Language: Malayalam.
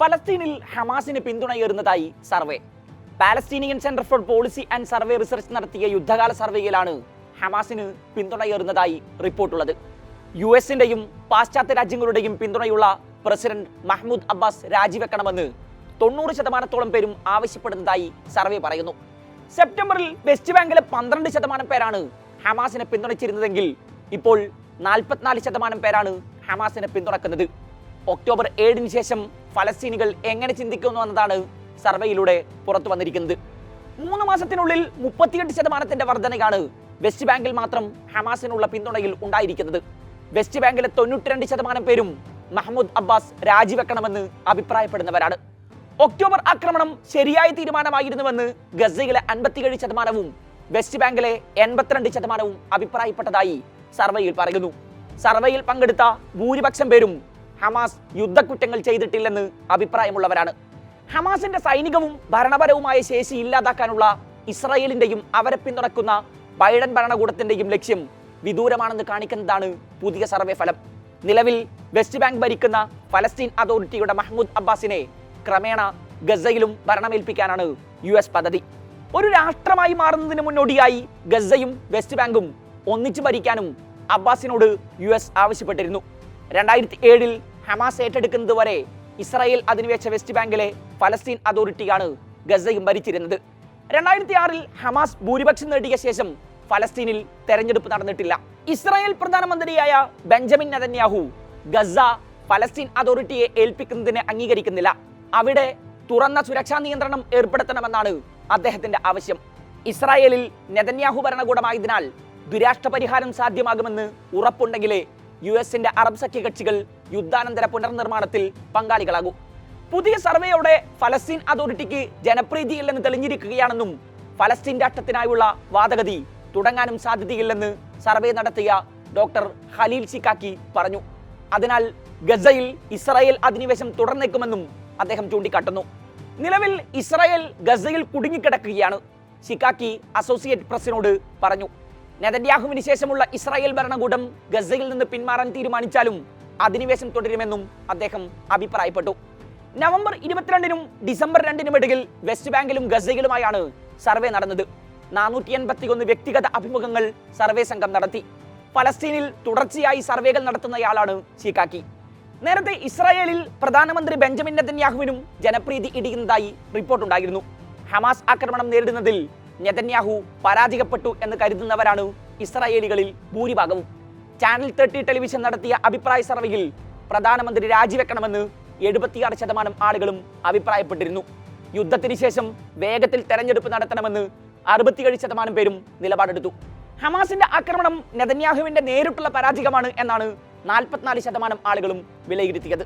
ഫലസ്തീനിൽ ഹമാസിന് പിന്തുണയേറുന്നതായി survey. Palestinian Center for Policy and Survey Research നടത്തിയ യുദ്ധകാല സർവേയിലാണ് ഹമാസിന് പിന്തുണയേറുന്നതായി റിപ്പോർട്ടുള്ളത്. യു എസിന്റെയും പാശ്ചാത്യ രാജ്യങ്ങളുടെയും പിന്തുണയുള്ള പ്രസിഡന്റ് മഹ്മൂദ് അബ്ബാസ് രാജിവെക്കണമെന്ന് തൊണ്ണൂറ് ശതമാനത്തോളം പേരും ആവശ്യപ്പെടുന്നതായി സർവേ പറയുന്നു. സെപ്റ്റംബറിൽ വെസ്റ്റ് ബാങ്കിലെ പന്ത്രണ്ട് ശതമാനം പേരാണ് ഹമാസിനെ പിന്തുണച്ചിരുന്നതെങ്കിൽ ഇപ്പോൾ നാൽപ്പത്തിനാല് ശതമാനം പേരാണ് ഹമാസിനെ പിന്തുണക്കുന്നത്. ഒക്ടോബർ ഏഴിന് ശേഷം ഫലസ്തീനികൾ എങ്ങനെ ചിന്തിക്കുന്നു എന്നതാണ് സർവേയിലൂടെ പുറത്തു വന്നിരിക്കുന്നത്. മൂന്ന് മാസത്തിനുള്ളിൽ മുപ്പത്തിയെട്ട് ശതമാനത്തിന്റെ വർധനയാണ് വെസ്റ്റ് ബാങ്കിൽ മാത്രം ഹമാസിനുള്ള പിന്തുണയിൽ ഉണ്ടായിരിക്കുന്നത്. വെസ്റ്റ് ബാങ്കിലെ തൊണ്ണൂറ്റിരണ്ട് ശതമാനം പേരും മഹ്മൂദ് അബ്ബാസ് രാജിവെക്കണമെന്ന് അഭിപ്രായപ്പെടുന്നവരാണ്. ഒക്ടോബർ ആക്രമണം ശരിയായ തീരുമാനമായിരുന്നുവെന്ന് ഗസയിലെ അൻപത്തിയേഴ് ശതമാനവും വെസ്റ്റ് ബാങ്കിലെ എൺപത്തിരണ്ട് ശതമാനവും അഭിപ്രായപ്പെട്ടതായി സർവേയിൽ പറയുന്നു. സർവേയിൽ പങ്കെടുത്ത ഭൂരിപക്ഷം പേരും ഹമാസ് യുദ്ധക്കുറ്റങ്ങൾ ചെയ്തിട്ടില്ലെന്ന് അഭിപ്രായമുള്ളവരാണ്. ഹമാസിന്റെ സൈനികവും ഭരണപരവുമായ ശേഷി ഇല്ലാതാക്കാനുള്ള ഇസ്രായേലിന്റെയും അവരെ പിന്തുണക്കുന്ന ബൈഡൻ ഭരണകൂടത്തിന്റെയും ലക്ഷ്യം വിദൂരമാണെന്ന് കാണിക്കുന്നതാണ് പുതിയ സർവേ ഫലം. നിലവിൽ വെസ്റ്റ് ബാങ്ക് ഭരിക്കുന്ന ഫലസ്തീൻ അതോറിറ്റിയുടെ മഹ്മൂദ് അബ്ബാസിനെ ക്രമേണ ഗസയിലും ഭരണമേൽപ്പിക്കാനാണ് യു എസ് പദ്ധതി. ഒരു രാഷ്ട്രമായി മാറുന്നതിന് മുന്നോടിയായി ഗസയും വെസ്റ്റ് ബാങ്കും ഒന്നിച്ചു ഭരിക്കാനും അബ്ബാസിനോട് യു എസ് ആവശ്യപ്പെട്ടിരുന്നു. രണ്ടായിരത്തി ഏഴിൽ ഹമാസ് ഏറ്റെടുക്കുന്നത് വരെ ഇസ്രായേൽ അധിനിവേശ വെസ്റ്റ് ബാങ്കിലെ ഫലസ്തീൻ അതോറിറ്റിയാണ് ഗസയും ഭരിച്ചിരുന്നത്. രണ്ടായിരത്തി ആറിൽ ഹമാസ് ഭൂരിപക്ഷം നേടിയ ശേഷം ഫലസ്തീനിൽ തെരഞ്ഞെടുപ്പ് നടന്നിട്ടില്ല. ഇസ്രായേൽ പ്രധാനമന്ത്രിയായ ബെഞ്ചമിൻ നെതന്യാഹു ഗസ ഫലസ്തീൻ അതോറിറ്റിയെ ഏൽപ്പിക്കുന്നതിനെ അംഗീകരിക്കുന്നില്ല. അവിടെ തുറന്ന സുരക്ഷാ നിയന്ത്രണം ഏർപ്പെടുത്തണമെന്നാണ് അദ്ദേഹത്തിന്റെ ആവശ്യം. ഇസ്രായേലിൽ നെതന്യാഹു ഭരണകൂടമായതിനാൽ ദുരാഷ്ട്ര പരിഹാരം സാധ്യമാകുമെന്ന് ഉറപ്പുണ്ടെങ്കിലേ യു എസിന്റെ അറബ് സഖ്യകക്ഷികൾ യുദ്ധാനന്തര പുനർനിർമ്മാണത്തിൽ പങ്കാളികളാകും. പുതിയ സർവേയോടെ ഫലസ്തീൻ അതോറിറ്റിക്ക് ജനപ്രീതിയില്ലെന്ന് തെളിഞ്ഞിരിക്കുകയാണെന്നും ഫലസ്തീൻ രാഷ്ട്രത്തിനായുള്ള വാദഗതി തുടങ്ങാനും സാധ്യതയില്ലെന്ന് സർവേ നടത്തിയ ഡോക്ടർ ഖലീൽ സിക്കാക്കി പറഞ്ഞു. അതിനാൽ ഗസയിൽ ഇസ്രായേൽ അധിനിവേശം തുടർന്നേക്കുമെന്നും അദ്ദേഹം ചൂണ്ടിക്കാട്ടുന്നു. നിലവിൽ ഇസ്രായേൽ ഗസയിൽ കുടുങ്ങിക്കിടക്കുകയാണ് സിക്കാക്കി അസോസിയേറ്റ് പ്രസിനോട് പറഞ്ഞു. നെതന്യാഹുവിന് ശേഷമുള്ള ഇസ്രായേൽ ഭരണകൂടം ഗസയിൽ നിന്ന് പിന്മാറാൻ തീരുമാനിച്ചാലും അധിനിവേശം തുടരുമെന്നും അദ്ദേഹം അഭിപ്രായപ്പെട്ടു. നവംബർ ഇരുപത്തിരണ്ടിനും ഡിസംബർ രണ്ടിനും ഇടയിൽ വെസ്റ്റ് ബാങ്കിലും ഗസയിലുമായാണ് സർവേ നടന്നത്. നാനൂറ്റി എൺപത്തിയൊന്ന് വ്യക്തിഗത അഭിമുഖങ്ങൾ സർവേ സംഘം നടത്തി. പലസ്തീനിൽ തുടർച്ചയായി സർവേകൾ നടത്തുന്നയാളാണ് ചീക്കാക്കി. നേരത്തെ ഇസ്രായേലിൽ പ്രധാനമന്ത്രി ബെഞ്ചമിൻ നെതന്യാഹുവിനും ജനപ്രീതി ഇടിയുന്നതായി റിപ്പോർട്ടുണ്ടായിരുന്നു. ഹമാസ് ആക്രമണം നേരിടുന്നതിൽ നെതന്യാഹു പരാജയപ്പെട്ടു എന്ന് കരുതുന്നവരാണ് ഇസ്രായേലികളിൽ ഭൂരിഭാഗവും. ചാനൽ തേർട്ടി ടെലിവിഷൻ നടത്തിയ അഭിപ്രായ സർവേയിൽ പ്രധാനമന്ത്രി രാജിവെക്കണമെന്ന് എഴുപത്തിയാറ് ശതമാനം ആളുകളും അഭിപ്രായപ്പെട്ടിരുന്നു. യുദ്ധത്തിന് ശേഷം വേഗത്തിൽ തെരഞ്ഞെടുപ്പ് നടത്തണമെന്ന് അറുപത്തിയേഴ് ശതമാനം പേരും നിലപാടെടുത്തു. ഹമാസിന്റെ ആക്രമണം നെതന്യാഹുവിന്റെ നേരിട്ടുള്ള പരാജയമാണ് എന്നാണ് നാൽപ്പത്തിനാല് ശതമാനം ആളുകളും വിലയിരുത്തിയത്.